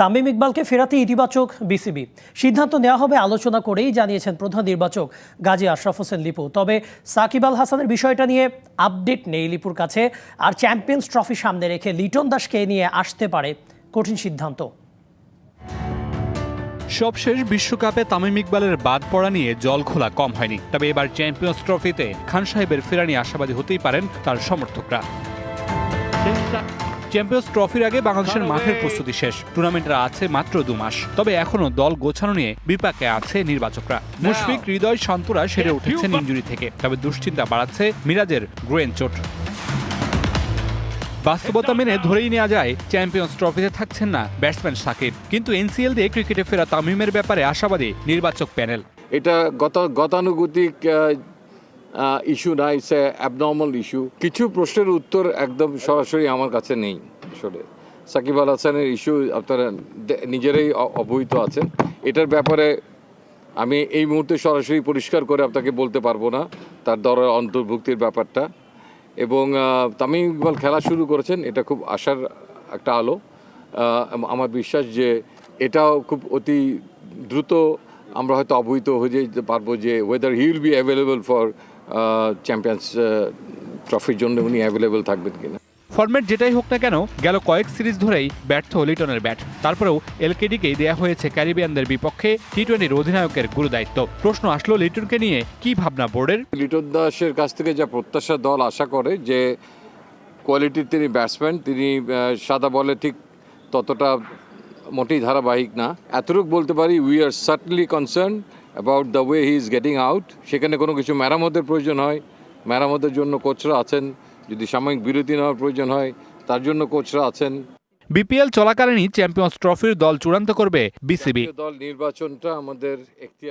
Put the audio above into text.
তামিম ইকবালকে ফেরাতে ইতিবাচক বিসিবি। সিদ্ধান্ত নেওয়া হবে আলোচনা করেই জানিয়েছেন প্রধান নির্বাচক গাজী আশরাফ হোসেন লিপু। তবে সাকিব আল হাসানের বিষয়টা নিয়ে আপডেট নেই লিপুর কাছে। আর চ্যাম্পিয়ন্স ট্রফি সামনে রেখে লিটন দাসকে নিয়ে আসতে পারে কঠিন সিদ্ধান্ত। সবশেষ বিশ্বকাপে তামিম ইকবালের বাদ পড়া নিয়ে জল খোলা কম হয়নি। তবে এবার চ্যাম্পিয়ন্স ট্রফিতে খান সাহেবের ফেরানি আশাবাদী হতেই পারেন তার সমর্থকরা। চ্যাম্পিয়ন্স ট্রফির আগে বাংলাদেশের মাঠের প্রস্তুতি শেষ। টুর্নামেন্টের আছে মাত্র দু মাস। তবে এখনও দল গোছানো নিয়ে বিপাকে আছে নির্বাচকরা। মুশফিক হৃদয় শান্তরা সেরে উঠেছেন ইঞ্জুরি থেকে। তবে দুশ্চিন্তা বাড়াচ্ছে মিরাজের গ্রেন চোট। বাস্তবতা মেনে ধরেই নেওয়া যায় চ্যাম্পিয়ন্স ট্রফিতে থাকছেন না ব্যাটসম্যান সাকিব কিন্তু এনসিএল দিয়ে ক্রিকেটে ফেরা তামিমের ব্যাপারে আশাবাদী নির্বাচক প্যানেল। এটা গত গতানুগতিক ইস্যু না ইটস অ্যাবনর্মাল ইস্যু কিছু প্রশ্নের উত্তর একদম সরাসরি আমার কাছে নেই আসলে। সাকিব আল হাসানের ইস্যু আপনারা নিজেরাই অবহিত আছেন। এটার ব্যাপারে আমি এই মুহূর্তে সরাসরি পরিষ্কার করে আপনাকে বলতে পারব না, তার দরের অন্তর্ভুক্তির ব্যাপারটা। এবং তামিম ইকবাল খেলা শুরু করেছেন, এটা খুব আশার একটা আলো। আমার বিশ্বাস যে এটাও খুব অতি দ্রুত আমরা হয়তো অবহিত হয়ে যেতে পারব যে whether he will be available for Champions ট্রফির জন্য উনি অ্যাভেলেবল থাকবেন কিনা। ফরম্যাট যেটাই হোক না কেন গেল কয়েক সিরিজ ধরেই ব্যর্থ লিটনের ব্যাট। তারপরেও এলকেডিকেই দেয়া হয়েছে ক্যারিবিয়ানদের বিপক্ষে টি টোয়েন্টির অধিনায়কের গুরুদায়িত্ব। প্রশ্ন আসলো লিটনকে নিয়ে কি ভাবনা বোর্ডের? লিটন দাসের কাছ থেকে যা প্রত্যাশা দল আশা করে যে কোয়ালিটির তিনি ব্যাটসম্যান তিনি সাদা বলে ঠিক ততটা মোটেই ধারাবাহিক না। এতটুকু বলতে পারি we are certainly concern about the way he is getting out সেখানে কোনো কিছু মেরামতের প্রয়োজন হয় মেরামতের জন্য কোচরা আছেন যদি সাময়িক বিরতি নেওয়ার প্রয়োজন হয় তার জন্য কোচরা আছেন। বিপিএল চলাকালীনই চ্যাম্পিয়ন্স ট্রফির দল চূড়ান্ত করবে বিসিবি। দল নির্বাচনটা আমাদের একটি